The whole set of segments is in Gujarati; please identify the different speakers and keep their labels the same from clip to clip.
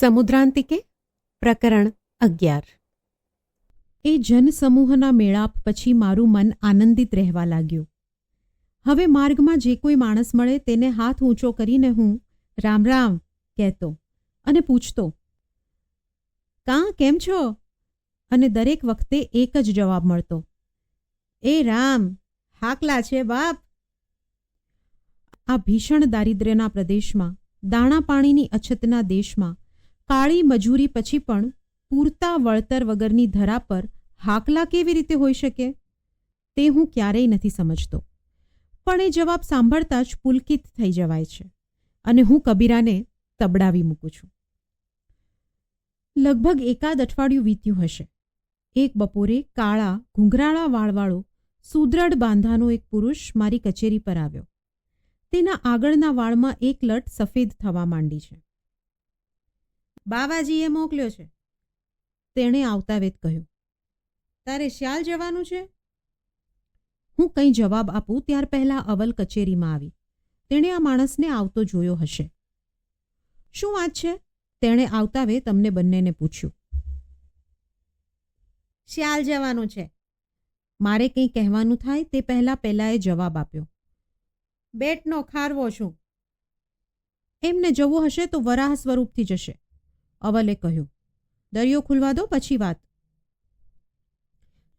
Speaker 1: સમુદ્રાંતિકે પ્રકરણ અગિયાર. એ જનસમૂહના મેળાપ પછી મારું મન આનંદિત રહેવા લાગ્યું. હવે માર્ગમાં જે કોઈ માણસ મળે તેને હાથ ઊંચો કરીને હું રામ રામ કહેતો અને પૂછતો, કાં કેમ છો? અને દરેક વખતે એક જ જવાબ મળતો, એ રામ, હાકલા છે બાપ. આ ભીષણ દારિદ્ર્યના પ્રદેશમાં, દાણા પાણીની અછતના દેશમાં કાળી મજૂરી પછી પણ પૂરતા વળતર વગરની ધરા પર હાકલા કેવી રીતે હોઈ શકે? તે હું ક્યારેય નથી સમજતો. પણ એ જવાબ સાંભળતા જ પુલકિત થઈ જવાય છે અને હું કબીરાને તબડાવી મૂકું છું. લગભગ એકાદ અઠવાડિયું વીત્યું હશે. એક બપોરે કાળા ઘૂંઘરાળા વાળવાળો, સુદ્રઢ બાંધાનો એક પુરુષ મારી કચેરી પર આવ્યો. તેના આગળના વાળમાં એક લટ સફેદ થવા માંડી છે. બાવાજીએ મોકલ્યો છે. તેણે આવતાવેત કહ્યું, તારે શ્યાલ જવાનું છે? હું કંઈ જવાબ આપું ત્યાર પહેલા અવલ કચેરીમાં આવી. તેણે આ માણસને આવતો જોયો હશે. શું વાત છે? તેણે આવતાવે તમને બંનેને પૂછ્યું. શ્યાલ જવાનું છે. મારે કંઈ કહેવાનું થાય તે પહેલા પહેલાએ જવાબ આપ્યો. બેટનો ખારવો શું એમને જવું હશે તો વરાહ સ્વરૂપથી જશે. અવલે કહ્યું, દરિયો ખુલવા દો, પછી વાત.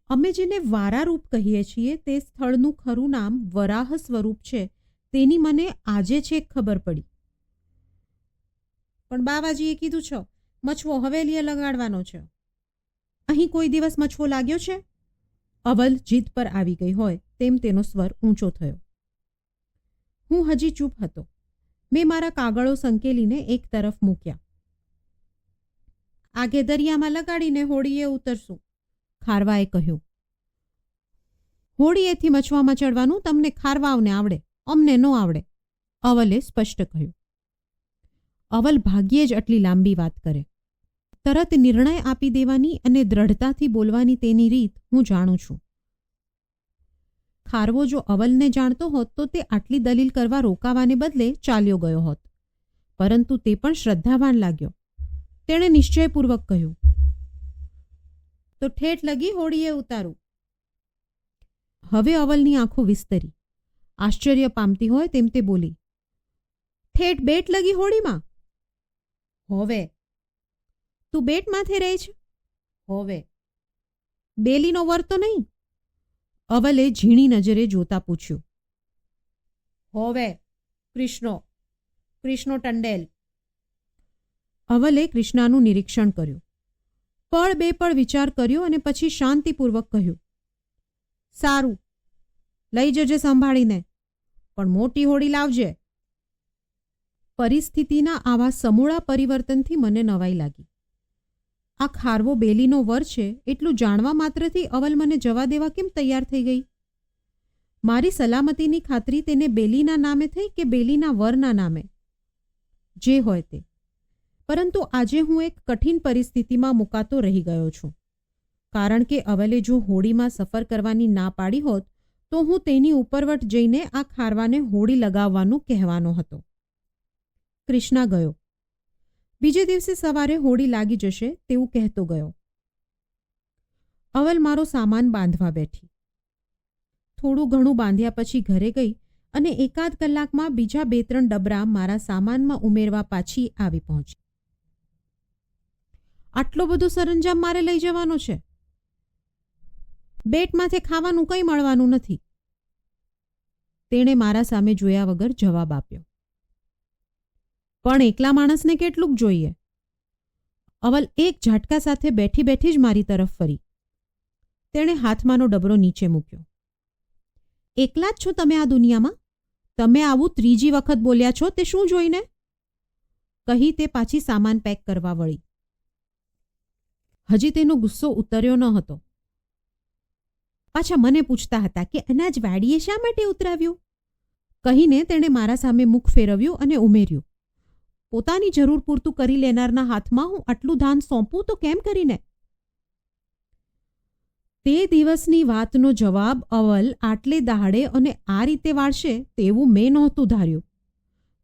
Speaker 1: અમે જેને વારારૂપ કહીએ છીએ, તે સ્થળનું ખરું નામ વરાહ સ્વરૂપ છે. તેની મને આજે છેક ખબર પડી. પણ બાવાજીએ કીધું, છો મછવો હવેલીએ લગાડવાનો છે. અહીં કોઈ દિવસ મછવો લાગ્યો છે? અવલ જીદ પર આવી ગઈ હોય, તેમ તેનો સ્વર ઊંચો થયો. હું હજી ચૂપ હતો. મેં મારા કાગળો સંકેલીને એક તરફ મૂક્યા. આગે દરિયામાં લગાડીને હોડીએ ઉતરશું. ખારવાએ કહ્યું, હોડીએથી મચવામાં ચડવાનું તમને ખારવાઓને આવડે, અમને ન આવડે. અવલે સ્પષ્ટ કહ્યું, અવલ ભાગ્યે જ આટલી લાંબી વાત કરે. તરત નિર્ણય આપી દેવાની અને દ્રઢતાથી બોલવાની તેની રીત હું જાણું છું. ખારવો જો અવલને જાણતો હોત તો તે આટલી દલીલ કરવા રોકાવાને બદલે ચાલ્યો ગયો હોત. પરંતુ તે પણ શ્રદ્ધાવાન લાગ્યો. તેણે નિશ્ચયપૂર્વક કહ્યું, તો ઠેઠ લગી હોડીએ ઉતારું. હવે અવલની આંખો વિસ્તરી. આશ્ચર્ય પામતી હોય તેમ તે બોલી, ઠેઠ બેટ લગી હોડીમાં હોવે. તું બેટ માથે રહે છે? હોવે. બેલીનો વર તો નહીં? અવલે ઝીણી નજરે જોતા પૂછ્યું, હોવે, કૃષ્ણો કૃષ્ણો ટંડેલ અવલે કૃષ્ણાનું નિરીક્ષણ કર્યું. પળ બે પળ વિચાર કર્યો અને પછી શાંતિપૂર્વક કહ્યું, સારું, લઈ જજે સંભાળીને, પણ મોટી હોડી લાવજે. પરિસ્થિતિના આવા સમૂળા પરિવર્તનથી મને નવાઈ લાગી. આ ખારવો બેલીનો વર છે એટલું જાણવા માત્રથી અવલ મને જવા દેવા કેમ તૈયાર થઈ ગઈ? મારી સલામતીની ખાતરી તેને બેલીના નામે થઈ કે બેલીના વરના નામે? જે હોય તે. પરંતુ આજે હું એક કઠિન પરિસ્થિતિમાં મુકાતો રહી ગયો છું. કારણ કે અવલે જો હોડીમાં સફર કરવાની ના પાડી હોત, તો હું તેની ઉપરવટ જઈને આ ખારવાને હોડી લગાવવાનું કહેવાનો હતો. કૃષ્ણા ગયો. બીજે દિવસે સવારે હોડી લાગી જશે તેવું કહેતો ગયો. અવલ મારો સામાન બાંધવા બેઠી. થોડું ઘણું બાંધ્યા પછી ઘરે ગઈ અને એકાદ કલાકમાં બીજા બે ત્રણ ડબરા મારા સામાનમાં ઉમેરવા પાછી આવી પહોંચી. આટલો બધો સરંજામ મારે લઈ જવાનો છે? બેટમાંથી ખાવાનું કંઈ મળવાનું નથી. તેણે મારા સામે જોયા વગર જવાબ આપ્યો. પણ એકલા માણસને કેટલુંક જોઈએ? અવલ એક ઝાટકા સાથે બેઠી બેઠી જ મારી તરફ ફરી. તેણે હાથમાંનો ડબરો નીચે મૂક્યો. એકલા જ છો તમે આ દુનિયામાં? તમે આવું ત્રીજી વખત બોલ્યા છો તે શું જોઈને? કહી તે પાછી સામાન પેક કરવા વળી. હજી તેનો ગુસ્સો ઉતર્યો ન હતો. પાછા મને પૂછતા હતા કે અનાજ વાડીએ શા માટે ઉતરાવ્યું? કહીને તેણે મારા સામે મુખ ફેરવ્યું અને ઉમેર્યું, પોતાની જરૂર પૂરતું કરી લેનારના હાથમાં હું આટલું ધાન સોંપું તો કેમ કરીને? તે દિવસની વાતનો જવાબ અવલ આટલે દાહડે અને આ રીતે વાળશે તેવું મેં નહોતું ધાર્યું.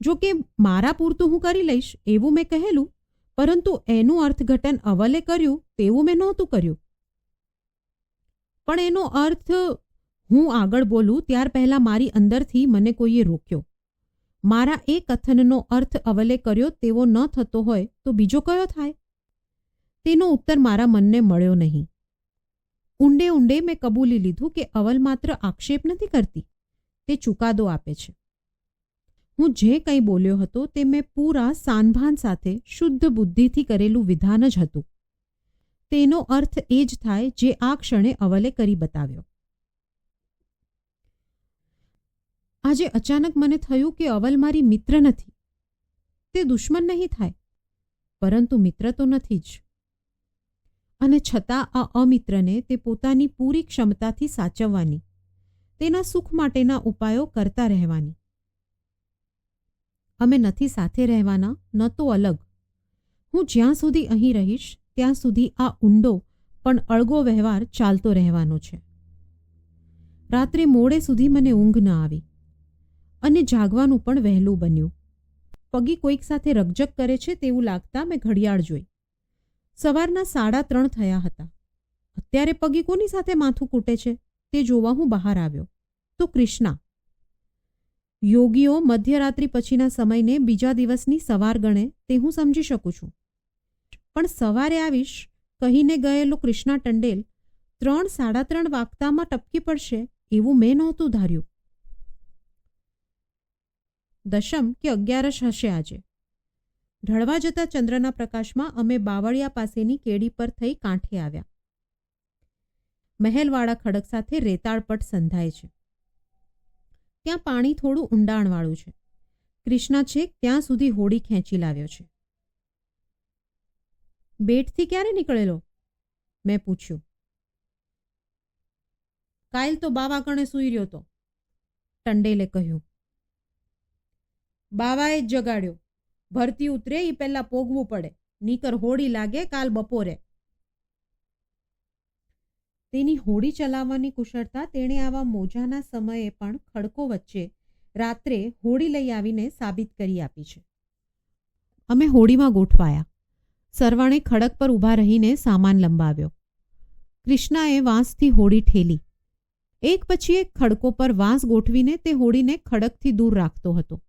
Speaker 1: જો કે મારા પૂરતું હું કરી લઈશ, એવું મેં કહેલું પરંતુ એનું અર્થઘટન અવલે કર્યું, તેવું મેં નહોતું કર્યું. પણ એનો અર્થ હું આગળ બોલું, ત્યાર પહેલાં મારી અંદરથી મને કોઈએ રોક્યો. મારા એ કથનનો અર્થ અવલે કર્યો, તેવો ન થતો હોય તો બીજો કયો થાય? તેનો ઉત્તર મારા મનને મળ્યો નહીં. ઊંડે ઊંડે મેં કબૂલી લીધું કે અવલ માત્ર આક્ષેપ નથી કરતી, તે ચુકાદો આપે છે. હું જે કંઈ બોલ્યો હતો તે મેં પૂરા સાનભાન સાથે શુદ્ધ બુદ્ધિથી કરેલું વિધાન જ હતું. તેનો અર્થ એ જ થાય જે આ ક્ષણે અવલે કરી બતાવ્યો. આજે અચાનક મને થયું કે અવલ મારી મિત્ર નથી. તે દુશ્મન નહીં થાય, પરંતુ મિત્ર તો નથી જ. અને છતાં આ અમિત્રને તે પોતાની પૂરી ક્ષમતાથી સાચવવાની, તેના સુખ માટેના ઉપાયો કરતા રહેવાની. અમે નથી સાથે રહેવાના, ન તો અલગ. હું જ્યાં સુધી અહીં રહીશ, ત્યાં સુધી આ ઊંડો પણ અળગો વ્યવહાર ચાલતો રહેવાનો છે. રાત્રે મોડે સુધી મને ઊંઘ ન આવી અને જાગવાનું પણ વહેલું બન્યું. પગી કોઈક સાથે રગજક કરે છે તેવું લાગતા મેં ઘડિયાળ જોઈ. સવારના સાડા ત્રણ થયા હતા. અત્યારે પગી કોની સાથે માથું કૂટે છે તે જોવા હું બહાર આવ્યો. તો કૃષ્ણા યોગીઓ મધ્યરાત્રિ પછીના સમયને બીજા દિવસની સવાર ગણે તે હું સમજી શકું છું. પણ સવારે આવીશ કહીને ગયેલો કૃષ્ણા ટંડેલ ત્રણ સાડા ત્રણ વાગતામાં ટપકી પડશે એવું મેં નહોતું ધાર્યું. દશમ કે અગિયારશ હશે આજે. ઢળવા જતા ચંદ્રના પ્રકાશમાં અમે બાવળિયા પાસેની કેડી પર થઈ કાંઠે આવ્યા. મહેલવાળા ખડક સાથે રેતાળપટ સંધાય છે. ત્યાં પાણી થોડું ઊંડાણવાળું છે. ક્રિષ્ના છેક ત્યાં સુધી હોડી ખેંચી લાવ્યો છે. બેટથી ક્યારે નીકળેલો? મેં પૂછ્યું. કાયલ તો બાવા કણે સૂઈ રહ્યો તો, ટંડેલે કહ્યું. બાવાએ જ જગાડ્યો. ભરતી ઉતરે એ પહેલા પોગવું પડે, નીકર હોડી લાગે કાલ બપોરે. તેની હોડી ચલાવવાની કુશળતા તેણે આવા મોજાના સમયે પણ ખડકો વચ્ચે રાત્રે હોડી લઈ આવીને સાબિત કરી આપી છે. અમે હોડીમાં ગોઠવાયા. સરવણે ખડક પર ઊભા રહીને સામાન લંબાવ્યો. કૃષ્ણાએ વાંસથી હોડી ઠેલી. એક પછી એક ખડકો પર વાંસ ગોઠવીને તે હોડીને ખડકથી દૂર રાખતો હતો.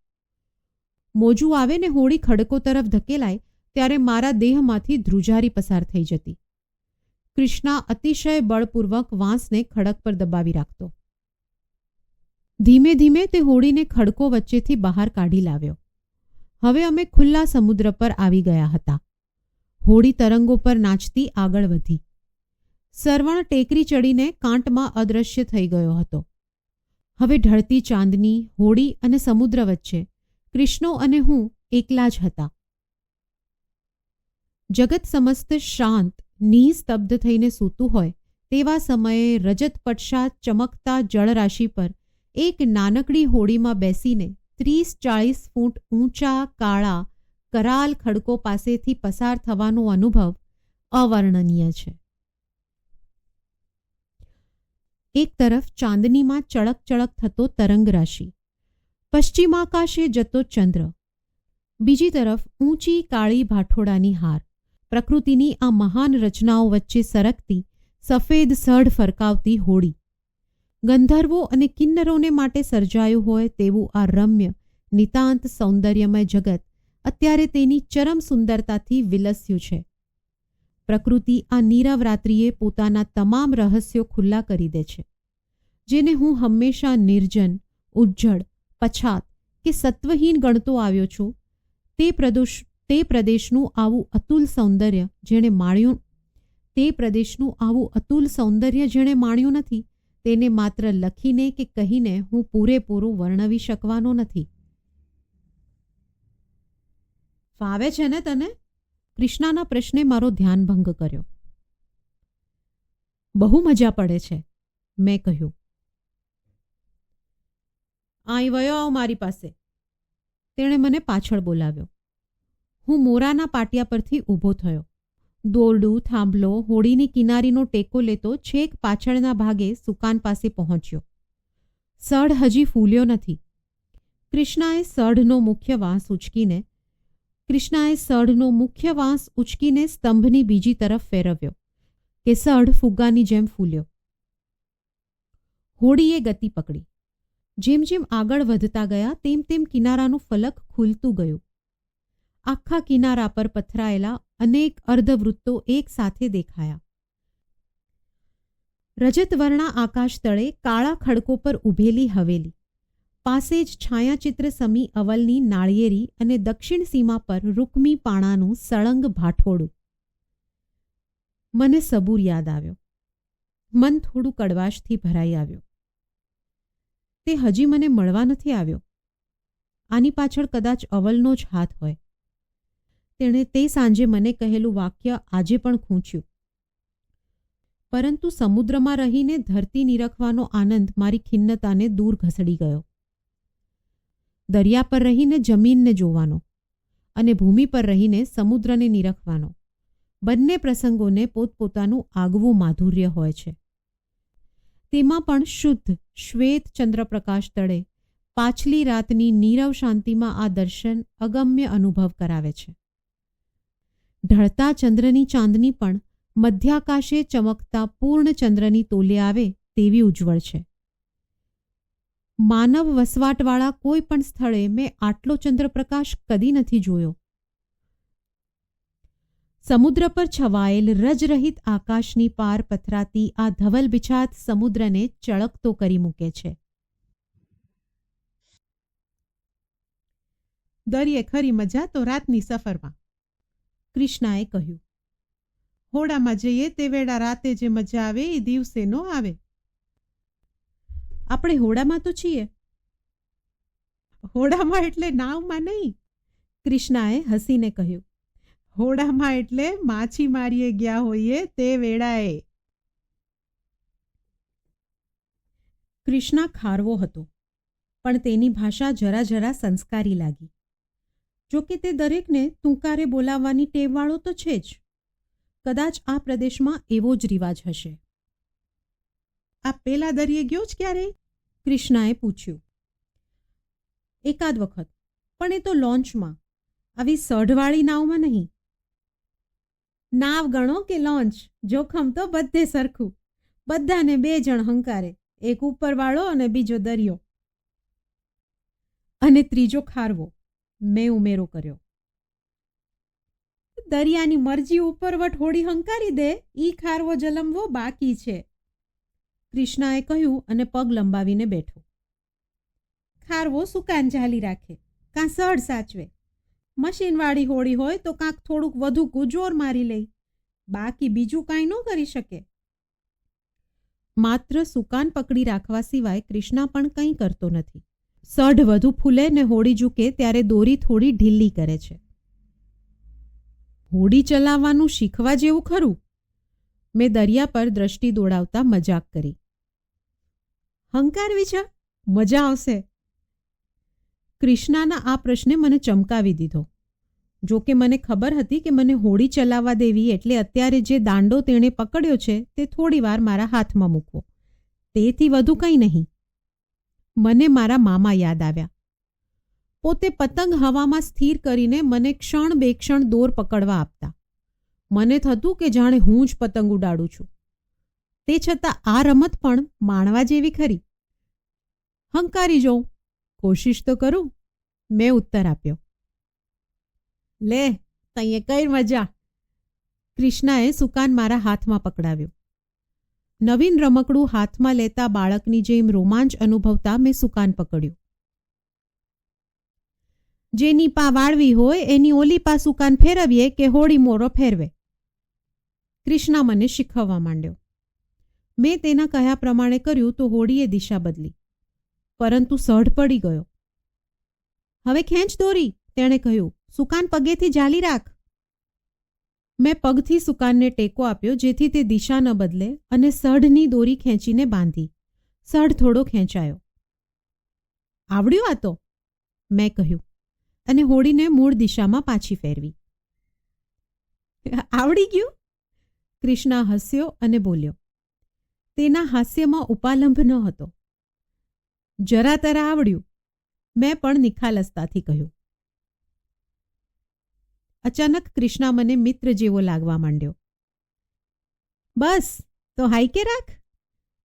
Speaker 1: મોજું આવે ને હોડી ખડકો તરફ ધકેલાય, ત્યારે મારા દેહમાંથી ધ્રુજારી પસાર થઈ જતી. કૃષ્ણા અતિશય બળપૂર્વક વાંસને ખડક પર દબાવી રાખતો. ધીમે ધીમે તે હોડીને ખડકો વચ્ચેથી બહાર કાઢી લાવ્યો. હવે અમે ખુલ્લા સમુદ્ર પર આવી ગયા હતા. હોડી તરંગો પર નાચતી આગળ વધી. સરવણ ટેકરી ચડીને કાંટમાં અદૃશ્ય થઈ ગયો હતો. હવે ઢળતી ચાંદની, હોડી અને સમુદ્ર વચ્ચે કૃષ્ણો અને હું એકલા જ હતા. જગત સમસ્ત શાંત નિસ્તબ્ધ થઈને સૂતું હોય, તેવા સમયે રજત પટશા ચમકતા જળરાશિ પર એક નાનકડી હોડીમાં બેસીને ત્રીસ ચાળીસ ફૂટ ઊંચા, કાળા, કરાલ ખડકો પાસેથી પસાર થવાનો અનુભવ અવર્ણનીય છે. એક તરફ ચાંદનીમાં ચળક ચળક થતો તરંગ રાશિ, પશ્ચિમાકાશે જતો ચંદ્ર, બીજી તરફ ઊંચી કાળી ભાઠોડાની હાર. પ્રકૃતિની આ મહાન રચનાઓ વચ્ચે સરકતી, સફેદ સઢ ફરકાવતી હોડી. ગંધર્વો અને કિન્નરોને માટે સર્જાયું હોય તેવું આ રમ્ય, નિતાંત સૌંદર્યમય જગત અત્યારે તેની ચરમ સુંદરતાથી વિલસ્યું છે. પ્રકૃતિ આ નીરવ રાત્રિએ પોતાના તમામ રહસ્યો ખુલ્લા કરી દે છે. જેને હું હંમેશા નિર્જન ઉજ્જડ પછાત કે સત્વહીન ગણતો આવ્યો છું, તે પ્રદોષ તે પ્રદેશનું આવું અતુલ સૌંદર્ય જેણે માણ્યું, તે પ્રદેશનું આવું અતુલ સૌંદર્ય જેણે માણ્યું નથી, તેને માત્ર લખીને કે કહીને હું પૂરેપૂરું વર્ણવી શકવાનો નથી. ફાવે છે ને તને? કૃષ્ણાના પ્રશ્ને મારો ધ્યાનભંગ કર્યો. બહુ મજા પડે છે, મેં કહ્યું. અહીં વયો આવ મારી પાસે. તેણે મને પાછળ બોલાવ્યો. હું મોરાના પાટિયા પરથી ઊભો થયો. દોરડું, થાંભલો, હોડીની કિનારીનો ટેકો લેતો છેક પાછળના ભાગે સુકાન પાસે પહોંચ્યો. સઢ હજી ફૂલ્યો નથી. કૃષ્ણાએ સઢનો મુખ્ય વાંસ ઉચકીને, કૃષ્ણાએ સઢનો મુખ્ય વાંસ ઉચકીને સ્તંભની બીજી તરફ ફેરવ્યો, કે સઢ ફુગ્ગાની જેમ ફૂલ્યો. હોડીએ ગતિ પકડી. જેમ જેમ આગળ વધતા ગયા, તેમ તેમ કિનારાનું ફલક ખુલતું ગયું. આખા કિનારા પર પથરાયેલા અનેક અર્ધવૃત્તો એક સાથે દેખાયા. રજતવર્ણા આકાશ તળે કાળા ખડકો પર ઊભેલી હવેલી. પાસે જ છાયાચિત્ર સમી અવલની નાળિયેરી અને દક્ષિણ સીમા પર રૂકમી પાણાનું સળંગ ભાઠોડું. મને સબૂર યાદ આવ્યો. મન થોડું કડવાશથી ભરાઈ આવ્યું. તે હજી મને મળવા નથી આવ્યો. આની પાછળ કદાચ અવલનો જ હાથ હોય. તેણે તે સાંજે મને કહેલું વાક્ય આજે પણ ખૂંચ્યું. પરંતુ સમુદ્રમાં રહીને ધરતી નિરખવાનો આનંદ મારી ખિન્નતાને દૂર ઘસડી ગયો. દરિયા પર રહીને જમીનને જોવાનો અને ભૂમિ પર રહીને સમુદ્રને નિરખવાનો. બંને પ્રસંગોને પોતપોતાનું આગવું માધુર્ય હોય છે. તેમાં પણ શુદ્ધ શ્વેત ચંદ્રપ્રકાશ તળે પાછલી રાતની નીરવ શાંતિમાં આ દર્શન અગમ્ય અનુભવ કરાવે છે. ઢળતા ચંદ્રની ચાંદની પણ મધ્યાકાશે ચમકતા પૂર્ણ ચંદ્રની તોલે આવે તેવી ઉજ્જવળ છે. માનવ વસવાટવાળા કોઈ પણ સ્થળે મેં આટલો ચંદ્રપ્રકાશ કદી નથી જોયો. સમુદ્ર પર છવાયેલ રજરહિત આકાશની પાર પથરાતી આ ધવલ બિછાત સમુદ્રને ચળકતો કરી મૂકે છે.
Speaker 2: દરિયે ખરી મજા તો રાતની સફરમાં.
Speaker 1: કૃષ્ણાએ કહ્યું
Speaker 2: હોડામાં જઈએ તે વેળા રાતે જે મજા આવે એ દિવસે નો આવે.
Speaker 1: આપણે હોડામાં તો છીએ.
Speaker 2: હોડામાં એટલે નાવમાં નહીં,
Speaker 1: કૃષ્ણાએ હસીને કહ્યું.
Speaker 2: હોડામાં એટલે માછી મારીએ ગયા હોઈએ તે વેળાએ.
Speaker 1: કૃષ્ણા ખારવો હતો, પણ તેની ભાષા જરા જરા સંસ્કારી લાગી. જો કે તે દરેકને તુંકારે બોલાવવાની ટેવવાળો તો છે જ. કદાચ આ પ્રદેશમાં એવો જ રિવાજ હશે.
Speaker 2: આ પેલા દરિયે ગયો જ ક્યારે?
Speaker 1: કૃષ્ણાએ પૂછ્યું. એકાદ વખત, પણ એ તો લોન્ચમાં, આવી સઢવાળી નાવમાં નહીં. નાવ ગણો કે લોન્ચ, જોખમ તો બધે સરખું. બધાને બે જણ હંકારે, એક ઉપરવાળો અને બીજો દરિયો. અને ત્રીજો ખારવો. મેં ઉમેરો કર્યો. દરિયાની મરજી ઉપરવટ હોડી હંકારી દે, ઈ ખારવો જલમવો બાકી છે. કૃષ્ણાએ કહ્યું અને પગ લંબાવીને બેઠો. ખારવો સુકાન ચાલી રાખે, કાં સહળ સાચવે. મશીનવાળી હોડી હોય તો કાંક થોડુંક વધુ કુજોર મારી લઈ બાકી બીજું કાંઈ ન કરી શકે. માત્ર સુકાન પકડી રાખવા સિવાય કૃષ્ણા પણ કંઈ કરતો નથી. સઢ વધુ ફૂલે ને હોડી ઝૂકે ત્યારે દોરી થોડી ઢીલી કરે છે. હોડી ચલાવવાનું શીખવા જેવું ખરું? મેં દરિયા પર દ્રષ્ટિ દોડાવતા મજાક કરી. હંકારવી છે? મજા આવશે. કૃષ્ણાના આ પ્રશ્ને મને ચમકાવી દીધો. જો કે મને ખબર હતી કે મને હોડી ચલાવવા દેવી એટલે અત્યારે જે દાંડો તેણે પકડ્યો છે તે થોડીવાર મારા હાથમાં મૂકવો. તેથી વધુ કંઈ નહીં. મને મારા મામા યાદ આવ્યા. પોતે પતંગ હવામાં સ્થિર કરીને મને ક્ષણ બેક્ષણ દોર પકડવા આપતા. મને થતું કે જાણે હું જ પતંગ ઉડાડું છું. તે છતાં આ રમત પણ માણવા જેવી ખરી. હંકારી જોઉં. કોશિશ તો કરું. મેં ઉત્તર આપ્યો. લે તઈએ કઈ મજા. કૃષ્ણાએ સુકાન મારા હાથમાં પકડાવ્યું. નવીન રમકડું હાથમાં લેતા બાળકની જેમ રોમાંચ અનુભવતા મેં સુકાન પકડ્યું. જેની પા વાળવી હોય એની ઓલી પા સુકાન ફેરવીએ કે હોળી મોરો ફેરવે. કૃષ્ણા મને શીખવવા માંડ્યો. મેં તેના કહ્યા પ્રમાણે કર્યું તો હોડીએ દિશા બદલી. પરંતુ સઢ પડી ગયો. હવે ખેંચ દોરી, તેણે કહ્યું. સુકાન પગેથી જાલી રાખ. મેં પગથી સુકાનને ટેકો આપ્યો જેથી તે દિશા ન બદલે અને સઢની દોરી ખેંચીને બાંધી. સઢ થોડો ખેંચાયો. આવડ્યું આ તો, મેં કહ્યું અને હોડીને મૂળ દિશામાં પાછી ફેરવી. આવડી ગયું? કૃષ્ણા હસ્યો અને બોલ્યો. તેના હાસ્યમાં ઉપાલંભ ન હતો. જરા તરા આવડ્યું, મેં પણ નિખાલસતાથી કહ્યું. અચાનક કૃષ્ણા મને મિત્ર જેવો લાગવા માંડ્યો. બસ, તો હાઈ કે રાખ.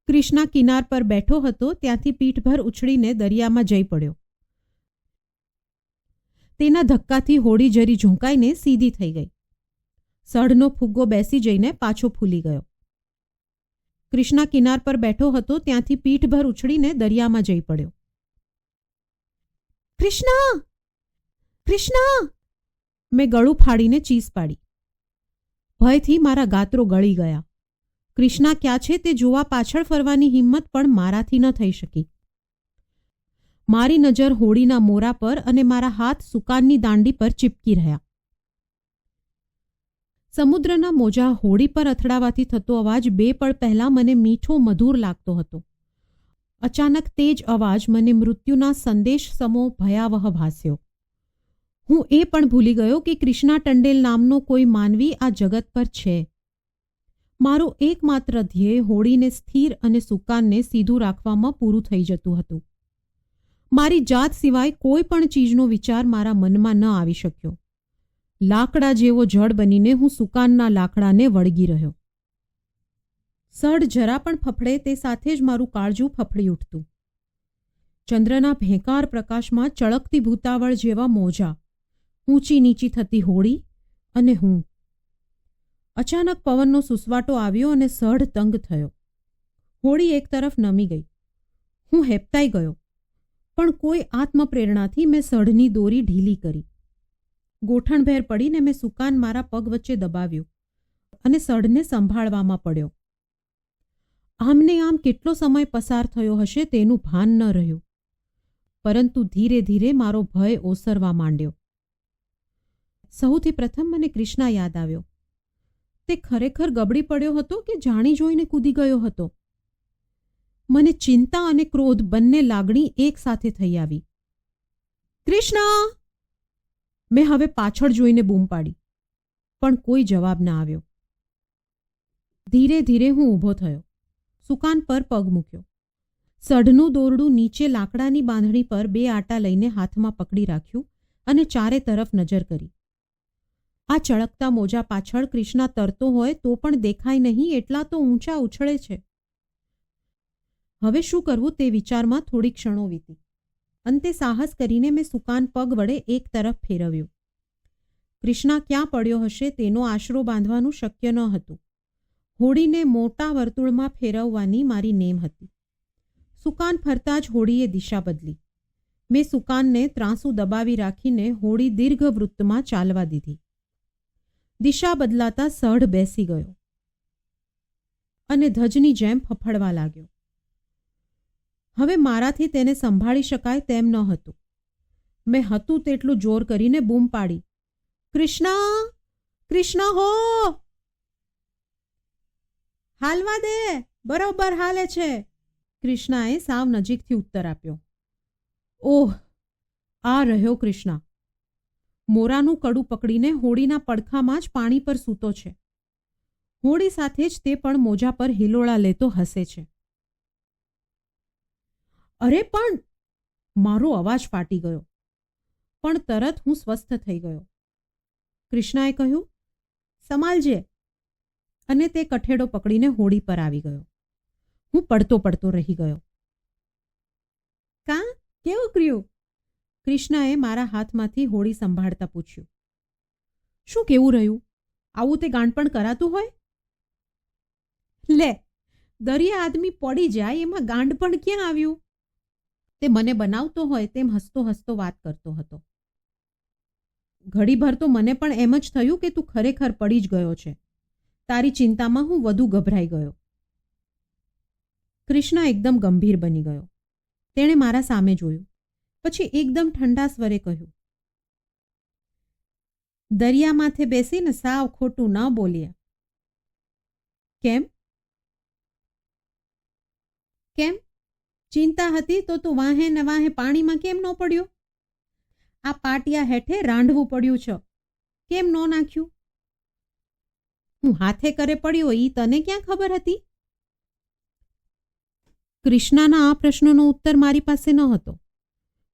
Speaker 1: કૃષ્ણા કિનાર પર બેઠો હતો, ત્યાંથી પીઠભર ઉછળીને દરિયામાં જઈ પડ્યો. તેના ધક્કાથી હોડી જરી ઝોંકાઈને સીધી થઈ ગઈ. સઢનો ફુગ્ગો બેસી જઈને પાછો ફૂલી ગયો. કૃષ્ણા કિનાર પર બેઠો હતો, ત્યાંથી પીઠભર ઉછળીને દરિયામાં જઈ પડ્યો. કૃષ્ણા! કૃષ્ણા! મેં ગળું ફાડીને ચીસ પાડી. ભયથી મારા ગાત્રો ગળી ગયા. કૃષ્ણા, ક્યાં છે તે જોવા પાછળ ફરવાની હિંમત પણ મારાથી ન થઈ શકી. મારી નજર હોડીના મોરા પર અને મારા હાથ સુકાનની દાંડી પર ચીપકી રહ્યા. સમુદ્રના મોજા હોડી પર અથડાવાથી થતો અવાજ બે પળ પહેલા મને મીઠો મધુર લાગતો હતો. અચાનક તે જ અવાજ મને મૃત્યુના સંદેશ સમો ભયાવહ ભાસ્યો. હું એ પણ ભૂલી ગયો કે ક્રિષ્ના ટંડેલ નામનો કોઈ માનવી આ જગત પર છે. મારું એકમાત્ર ધ્યેય હોડીને સ્થિર અને સુકાનને સીધું રાખવામાં પૂરું થઈ જતું હતું. મારી જાત સિવાય કોઈ પણ ચીજનો વિચાર મારા મનમાં ન આવી શક્યો. લાકડા જેવો જડ બનીને હું સુકાનના લાકડાને વળગી રહ્યો. સડ જરા પણ ફફડે તે સાથે જ મારું કાળજું ફફડી ઉઠતું. ચંદ્રના ભેંકાર પ્રકાશમાં ચળકતી ભૂતાવળ જેવા મોજા ઊંચી નીચી થતી હોળી અને હું. અચાનક પવનનો સુસવાટો આવ્યો અને સઢ તંગ થયો. હોળી એક તરફ નમી ગઈ. હું હેપતાઈ ગયો. પણ કોઈ આત્મપ્રેરણાથી મેં સઢની દોરી ઢીલી કરી. ગોઠણભેર પડીને મેં સુકાન મારા પગ વચ્ચે દબાવ્યું અને સઢને સંભાળવામાં પડ્યો. આમને આમ કેટલો સમય પસાર થયો હશે તેનું ભાન ન રહ્યું. પરંતુ ધીરે ધીરે મારો ભય ઓસરવા માંડ્યો. સૌથી પ્રથમ મને ક્રિષ્ના યાદ આવ્યો. તે ખરેખર ગબડી પડ્યો હતો કે જાણી જોઈને કૂદી ગયો હતો? મને ચિંતા અને ક્રોધ બંને લાગણી એક સાથે થઈ આવી. કૃષ્ણા! મેં હવે પાછળ જોઈને બૂમ પાડી, પણ કોઈ જવાબ ન આવ્યો. ધીરે ધીરે હું ઊભો થયો, સુકાન પર પગ મૂક્યો. સઢનું દોરડું નીચે લાકડાની બાંધણી પર બે આટા લઈને હાથમાં પકડી રાખ્યું અને ચારે તરફ નજર કરી. આ ચળકતા મોજા પાછળ ક્રિષ્ના તરતો હોય તો પણ દેખાય નહીં એટલા તો ઊંચા ઉછળે છે. હવે શું કરવું તે વિચારમાં થોડી ક્ષણો વીતી. અંતે સાહસ કરીને મેં સુકાન પગ વડે એક તરફ ફેરવ્યું. ક્રિષ્ના ક્યાં પડ્યો હશે તેનો આશરો બાંધવાનું શક્ય ન હતું. હોડીને મોટા વર્તુળમાં ફેરવવાની મારી નેમ હતી. સુકાન ફરતા જ હોડીએ દિશા બદલી. મેં સુકાનને ત્રાંસુ દબાવી રાખીને હોડી દીર્ઘ વૃત્તમાં ચાલવા દીધી. દિશા બદલાતા સઢ બેસી ગયો અને ધજની જેમ ફફડવા લાગ્યો. હવે મારાથી તેને સંભાળી શકાય તેમ ન હતું. મેં હતું તેટલું જોર કરીને બૂમ પાડી. કૃષ્ણ કૃષ્ણ હો! હાલવા દે, બરોબર હાલે છે. કૃષ્ણાએ સાવ નજીકથી ઉત્તર આપ્યો. ઓહ, આ રહ્યો કૃષ્ણા. મોરાનું કડું પકડીને હોડીના પડખામાં જ પાણી પર સૂતો છે. હોડી સાથે જ તે પણ મોજા પર હિલોળા લેતો હસે છે. અરે પણ! મારો અવાજ ફાટી ગયો. પણ તરત હું સ્વસ્થ થઈ ગયો. કૃષ્ણાએ કહ્યું સમાલજે અને તે કઠેડો પકડીને હોડી પર આવી ગયો. હું પડતો પડતો રહી ગયો. કાં? કેવું કર્યું? કૃષ્ણાએ મારા હાથમાંથી હોળી સંભાળતા પૂછ્યું. શું કેવું રહ્યું? આવું તે ગાંડપણ કરાતું હોય? લે, દરિયા આદમી પડી જાય એમાં ગાંડપણ ક્યાં આવ્યું? તે મને બનાવતો હોય તેમ હસતો હસતો વાત કરતો હતો. ઘડીભર તો મને પણ એમ જ થયું કે તું ખરેખર પડી જ ગયો છે. તારી ચિંતામાં હું વધુ ગભરાઈ ગયો. કૃષ્ણ એકદમ ગંભીર બની ગયો. તેણે મારા સામે જોયું. પછી એકદમ ઠંડા સ્વરે કહ્યું દરિયા માથે બેસીને સાવ ખોટું ન બોલ્યા કેમ? કેમ? ચિંતા હતી તો તું વાહે ને વાહે પાણીમાં કેમ ન પડ્યો? આ પાટિયા હેઠે રાંધવું પડ્યું છે. કેમ ન નાખ્યું? હું હાથે કરે પડ્યો, ઈ તને ક્યાં ખબર હતી? કૃષ્ણાના આ પ્રશ્નનો ઉત્તર મારી પાસે ન હતો.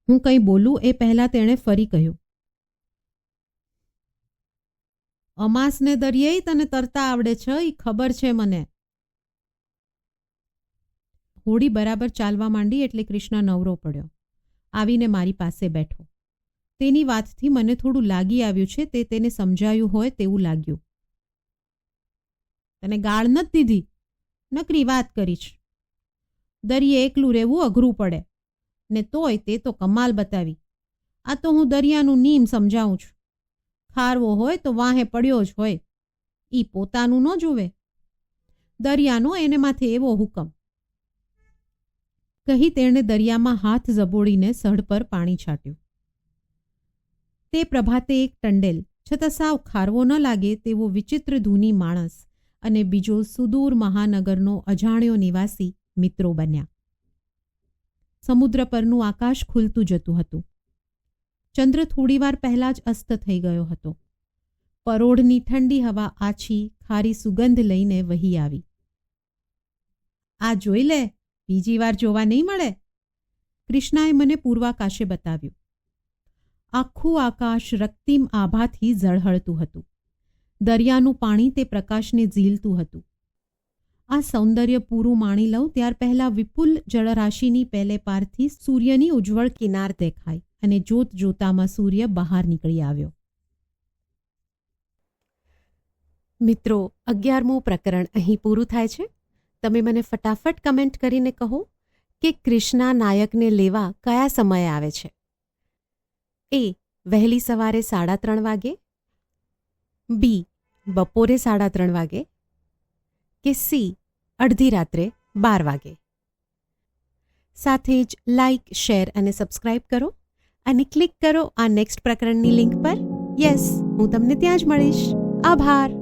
Speaker 1: હું કંઈ બોલું એ પહેલાં તેણે ફરી કહ્યું. અમાસને દરિયે તને તરતા આવડે છે એ ખબર છે મને. હોડી બરાબર ચાલવા માંડી એટલે કૃષ્ણ નવરો પડ્યો. આવીને મારી પાસે બેઠો. તેની વાતથી મને થોડું લાગી આવ્યું છે, તે તેને સમજાયું હોય તેવું લાગ્યું. તને ગાળ નથી દીધી? નકરી વાત કરીશ. દરિયે એકલું રહેવું અઘરું પડે. ને તોય તે તો કમાલ બતાવી. આ તો હું દરિયાનું નીમ સમજાવું છું. ખારવો હોય તો વાહે પડ્યો જ હોય. ઈ પોતાનું ન જોવે દરિયાનો એને માથે એવો હુકમ. કહી તેણે દરિયામાં હાથ ઝબોડીને સઢ પર પાણી છાંટ્યું. તે પ્રભાતે એક ટંડેલ, છતાં સાવ ખારવો ન લાગે તેવો વિચિત્ર ધૂની માણસ અને બીજો સુદૂર મહાનગરનો અજાણ્યો નિવાસી મિત્રો બન્યા. સમુદ્ર પરનું આકાશ ખુલતું જતું હતું. ચંદ્ર થોડીવાર પહેલાં જ અસ્ત થઈ ગયો હતો. પરોઢની ઠંડી હવા આછી, ખારી સુગંધ લઈને વહી આવી. આ જોઈ લે, બીજી વાર જોવા નહીં મળે? કૃષ્ણાએ મને પૂર્વાકાશે બતાવ્યું. આખું આકાશ રક્તિમ આભાથી ઝળહળતું હતું. દરિયાનું પાણી તે પ્રકાશને ઝીલતું હતું. આ સૌંદર્ય પૂરું માણી લઉં, ત્યાર પહેલા વિપુલ જળરાશિની પહેલે પારથી સૂર્યની ઉજ્જવળ કિનાર દેખાય અને જોત જોતામાં સૂર્ય બહાર નીકળી આવ્યો. મિત્રો, અગિયારમું પ્રકરણ અહીં પૂરું થાય છે. તમે મને ફટાફટ કમેન્ટ કરીને કહો કે કૃષ્ણા નાયકને લેવા કયા સમયે આવે છે? એ, વહેલી સવારે સાડા ત્રણ વાગે. બી, બપોરે સાડા ત્રણ વાગે. કે સી, અડધી રાત્રે બાર વાગે. સાથે જ લાઇક શેર અને સબસ્ક્રાઇબ કરો અને ક્લિક કરો આ નેક્સ્ટ પ્રકરણની લિંક પર. યસ હું તમને ત્યાં જ મળીશ. આભાર.